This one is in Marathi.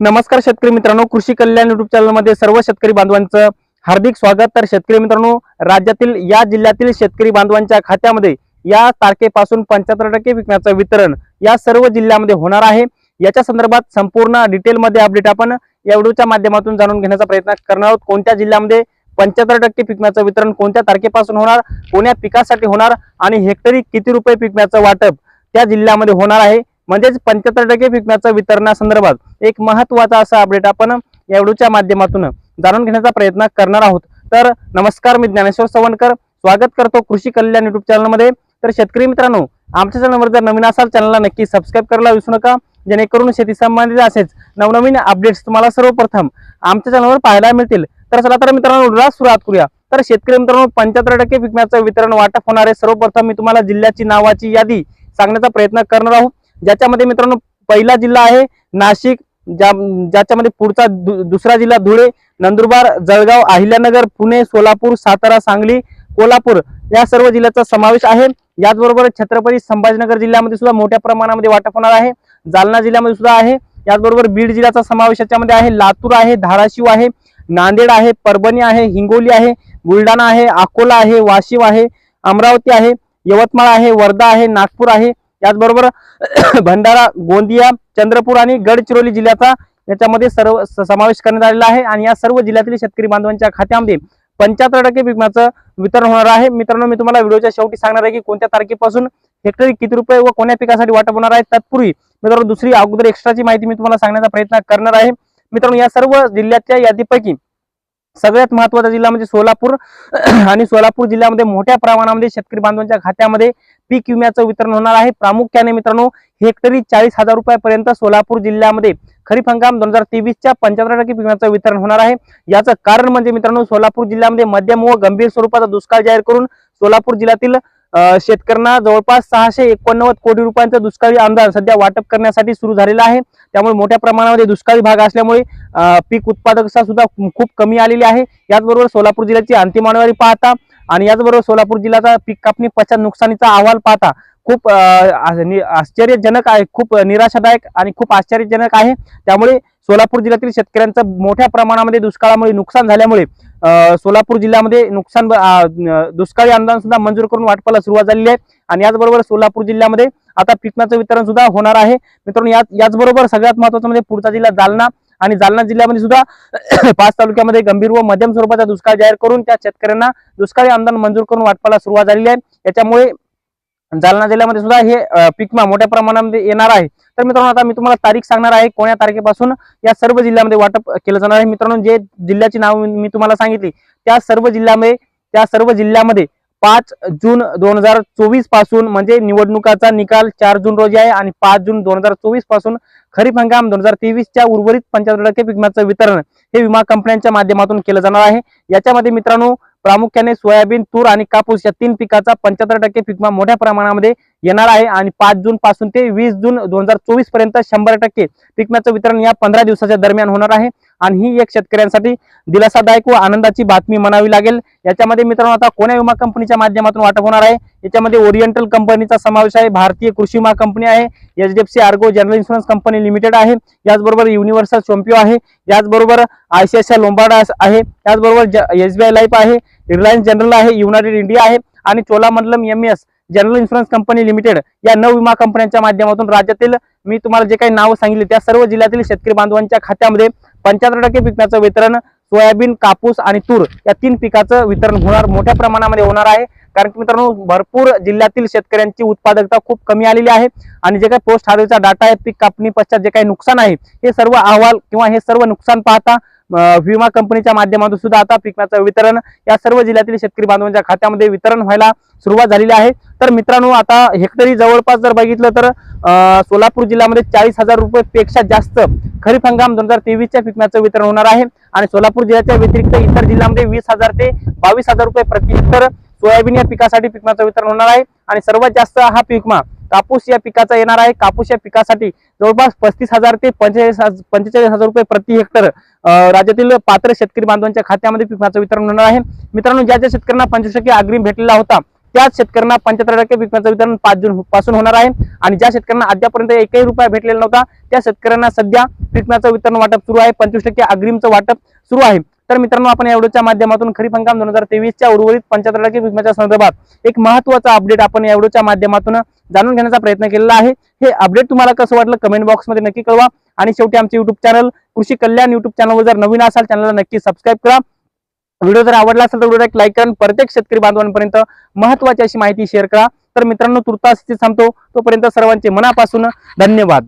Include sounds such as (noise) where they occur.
नमस्कार शेतकरी मित्रांनो कृषी कल्याण युट्यूब चॅनलमध्ये सर्व शेतकरी बांधवांचं हार्दिक स्वागत. तर शेतकरी मित्रांनो राज्यातील या जिल्ह्यातील शेतकरी बांधवांच्या खात्यामध्ये या तारखेपासून पंच्याहत्तर टक्के विकण्याचं वितरण या सर्व जिल्ह्यामध्ये होणार आहे. याच्या संदर्भात संपूर्ण डिटेलमध्ये अपडेट आपण या व्हिडिओच्या माध्यमातून जाणून घेण्याचा प्रयत्न करणार आहोत. कोणत्या जिल्ह्यामध्ये पंच्याहत्तर टक्के पिकण्याचं वितरण कोणत्या तारखेपासून होणार कोण्या पिकासाठी होणार आणि हेक्टरी किती रुपये पिकण्याचं वाटप त्या जिल्ह्यामध्ये होणार आहे. म्हणजेच पंच्याहत्तर टक्के पिकण्याचं वितरणासंदर्भात एक महत्त्वाचा असा अपडेट आपण या व्हिडिओच्या माध्यमातून जाणून घेण्याचा प्रयत्न करणार आहोत. तर नमस्कार मी ज्ञानेश्वर सवणकर स्वागत करतो कृषी कल्याण युट्यूब चॅनलमध्ये तर शेतकरी मित्रांनो आमच्या चॅनलवर जर नवीन असाल चॅनलला नक्की सबस्क्राईब करायला विसरू नका. जेणेकरून शेती संबंधित असेच नवनवीन अपडेट्स तुम्हाला सर्वप्रथम आमच्या चॅनलवर पाहायला मिळतील. तर चला तर मित्रांनो व्हिडिओला सुरुवात करूया. तर शेतकरी मित्रांनो पंच्याहत्तर टक्के पिकण्याचं वितरण वाटप होणार आहे. सर्वप्रथम मी तुम्हाला जिल्ह्याची नावाची यादी सांगण्याचा प्रयत्न करणार आहोत. ज्याच्यामध्ये मित्रांनो पहिला जिल्हा आहे नाशिक ज्या ज्याच्यामध्ये पुढचा दु- दुसरा जिल्हा धुळे नंदुरबार जळगाव अहिल्यानगर पुणे सोलापूर सातारा सांगली कोल्हापूर या सर्व जिल्ह्याचा समावेश आहे. याचबरोबर छत्रपती संभाजीनगर जिल्ह्यामध्ये सुद्धा मोठ्या प्रमाणामध्ये वाटप होणार आहे. जालना जिल्ह्यामध्ये सुद्धा आहे. याचबरोबर बीड जिल्ह्याचा समावेश याच्यामध्ये आहे. लातूर आहे धाराशिव आहे नांदेड आहे परभणी आहे हिंगोली आहे बुलढाणा आहे अकोला आहे वाशिम आहे अमरावती आहे यवतमाळ आहे वर्धा आहे नागपूर आहे. याचबरोबर (clears throat) भंडारा गोंदिया चंद्रपूर आणि गडचिरोली जिल्ह्याचा याच्यामध्ये सर्व समावेश करण्यात आलेला आहे आणि या सर्व जिल्ह्यातील शेतकरी बांधवांच्या खात्यामध्ये पंच्याहत्तर टक्के विकण्याचं वितरण होणार आहे. मित्रांनो मी तुम्हाला व्हिडिओच्या शेवटी सांगणार आहे की कोणत्या तारखेपासून हेक्टरी किती रुपये व कोण्या पिकासाठी वाटप होणार आहे तत्पूर्वी मित्रांनो दुसरी अगोदर एक्स्ट्राची माहिती मी तुम्हाला सांगण्याचा प्रयत्न करणार आहे. मित्रांनो या सर्व जिल्ह्याच्या यादीपैकी सगळ्यात महत्त्वाचा जिल्हा म्हणजे सोलापूर. (clears throat) आणि सोलापूर जिल्ह्यामध्ये मोठ्या प्रमाणामध्ये शेतकरी बांधवांच्या खात्यामध्ये पीक विम्याचं वितरण होणार आहे. प्रामुख्याने मित्रांनो हेक्टरी चाळीस हजार रुपयापर्यंत सोलापूर जिल्ह्यामध्ये खरीप हंगाम दोन हजार तेवीसच्या पंच्याहत्तर टक्के विम्याचं वितरण होणार आहे. याचं कारण म्हणजे मित्रांनो सोलापूर जिल्ह्यामध्ये मध्यम व गंभीर स्वरूपाचा दुष्काळ जाहीर करून सोलापूर जिल्ह्यातील शेतकऱ्यांना जवळपास सहाशे एकोणनव्वद कोटी रुपयांचं दुष्काळी अनुदान सध्या वाटप करण्यासाठी सुरू झालेलं आहे. त्यामुळे मोठ्या प्रमाणामध्ये दुष्काळी भाग असल्यामुळे पीक उत्पादकता सुद्धा खूप कमी आलेली आहे. याचबरोबर सोलापूर जिल्ह्याची अंतिम आणवारी पाहता आणि याचबरोबर सोलापूर जिल्ह्याचा पीक कापणी पश्चात नुकसानीचा अहवाल पाहता खूप आ- नि- आश्चर्यजनक आहे खूप निराशादायक आणि खूप आश्चर्यजनक आहे. त्यामुळे सोलापूर जिल्ह्यातील शेतकऱ्यांचं मोठ्या प्रमाणामध्ये दुष्काळामुळे नुकसान झाल्यामुळे सोलापूर जिल्ह्यामध्ये नुकसान दुष्काळी अनुदान सुद्धा मंजूर करून वाटपाला सुरुवात झालेली आहे. आणि याचबरोबर सोलापूर जिल्ह्यामध्ये आता पिकनाचं वितरण सुद्धा होणार आहे. मित्रांनो याच याचबरोबर सगळ्यात महत्वाचं म्हणजे पुढचा जिल्हा जालना आणि जालना जिल्ह्यामध्ये सुद्धा (clears throat) पाच तालुक्यामध्ये गंभीर व मध्यम स्वरूपाचा दुष्काळ जाहीर करून त्या शेतकऱ्यांना दुष्काळी अनुदान मंजूर करून वाटपाला सुरुवात झालेली आहे. याच्यामुळे जालना जिल्ह्यामध्ये सुद्धा हे पिकमा पीक मोठ्या प्रमाणामध्ये येणार आहे. तर मित्रांनो आता मी तुम्हाला तारीख सांगणार आहे कोण्या तारखेपासून या सर्व जिल्ह्यामध्ये वाटप केलं जाणार आहे. मित्रांनो जे जिल्ह्याची नाव मी तुम्हाला सांगितली त्या सर्व जिल्ह्यामध्ये त्या सर्व जिल्ह्यामध्ये पाच जून दोन हजार चोवीसपासून म्हणजे निवडणुकाचा निकाल चार जून रोजी आहे आणि पाच जून दोन हजार चोवीसपासून खरीप हंगाम दोन हजार तेवीसच्या उर्वरित पंच्याहत्तर टक्के पिकाचं वितरण हे विमा कंपन्यांच्या माध्यमातून केलं जाणार आहे. याच्यामध्ये मित्रांनो प्रामुख्याने सोयाबीन तूर आणि कापूस या तीन पिकाचा पंच्याहत्तर टक्के पिकमा मोठ्या प्रमाणामध्ये येणार आहे आणि पाच जून पासून ते वीस जून दोन हजार चोवीसपर्यंत शंभर टक्के पिकम्याचं वितरण या पंधरा दिवसाच्या दरम्यान होणार आहे. आणि ही एक शेतकऱ्यांसाठी दिलासादायक व आनंदाची बातमी म्हणावी लागेल. याच्यामध्ये मित्रांनो आता कोण्या विमा कंपनीच्या माध्यमातून वाटप होणार आहे? याच्यामध्ये ओरिएंटल कंपनीचा समावेश आहे भारतीय कृषी विमा कंपनी आहे H D F C ergo general insurance company limited आहे याचबरोबर युनिव्हर्सल चोम्पिओ आहे याचबरोबर आयसीआयसीआय लोंबार्ड आहे याचबरोबर एसबीआय लाईफ आहे रिलायन्स जनरल आहे युनायटेड इंडिया आहे आणि Cholamandalam M S general insurance company limited या नऊ विमा कंपन्यांच्या माध्यमातून राज्यातील मी तुम्हाला जे काही नावं सांगितले त्या सर्व जिल्ह्यातील शेतकरी बांधवांच्या खात्यामध्ये पंच्याहत्तर टक्के पिकाचं वितरण सोयाबीन कापूस आणि तूर या तीन पिकाचं वितरण होणार मोठ्या प्रमाणामध्ये होणार आहे. कारण की मित्रांनो भरपूर जिल्ह्यातील शेतकऱ्यांची उत्पादकता खूप कमी आलेली आहे आणि जे काही पोस्ट हार्वेस्टचा डाटा आहे पीक कापणी पश्चात जे काही नुकसान आहे हे सर्व अहवाल किंवा हे सर्व नुकसान पाहता विमा कंपनीच्या माध्यमातून सुद्धा आता पिकाचं वितरण या सर्व जिल्ह्यातील शेतकरी बांधवांच्या खात्यामध्ये वितरण व्हायला सुरुवात झालेली आहे. तर मित्रांनो आता हेक्टरी जवळपास जर बघितलं तर सोलापूर जिल्ह्यामध्ये चाळीस हजार रुपये पेक्षा जास्त खरीप हंगाम दोन हजार तेवीसच्या पिकाचं वितरण होणार आहे. आणि सोलापूर जिल्ह्याच्या व्यतिरिक्त इतर जिल्ह्यामध्ये वीस हजार ते बावीस हजार रुपये प्रति हेक्टर सोयाबीन या पिकासाठी पिकण्याचं वितरण होणार आहे. आणि सर्वात जास्त हा पिकमा कापूस या पिकाचा येणार आहे. कापूस या पिकासाठी जवळपास पस्तीस हजार ते पंचेचाळीस पंचेचाळीस हजार रुपये प्रति हेक्टर राज्यातील पात्र शेतकरी बांधवांच्या खात्यामध्ये पिकाचं वितरण होणार आहे. मित्रांनो ज्या ज्या शेतकऱ्यांना पंचवीस टक्के अग्रिम भेटलेला होता त्याच शेतकऱ्यांना पंच्याहत्तर टक्के पिकाचं वितरण पाच जून पासून होणार आहे. आणि ज्या शेतकऱ्यांना अद्यापर्यंत एकही रुपया भेटलेला नव्हता त्या शेतकऱ्यांना सध्या पिकाचं वितरण वाटप सुरू आहे. पंचवीस टक्के अग्रिमचं वाटप सुरू आहे. तर मित्रांनो आपण या व्हिडिओच्या माध्यमातून खरीप हंगाम दोन हजार तेवीसच्या उर्वरित पंच्याहत्तर टक्के विकण्याच्या संदर्भात एक महत्त्वाचा अपडेट आपण या व्हिडिओच्या माध्यमातून जाणून घेण्याचा प्रयत्न केलेला आहे. हे अपडेट तुम्हाला कसं वाटलं कमेंट बॉक्समध्ये नक्की कळवा. आणि शेवटी आमचे युट्यूब चॅनल कृषी कल्याण युट्यूब चॅनलवर जर नवीन असाल चॅनलला नक्की सबस्क्राईब करा. व्हिडिओ जर आवडला असेल तर व्हिडिओला एक लाईक करा. प्रत्येक शेतकरी बांधवांपर्यंत महत्वाची अशी माहिती शेअर करा. तर मित्रांनो तुर्तास इथे थांबतो. तोपर्यंत सर्वांचे मनापासून धन्यवाद.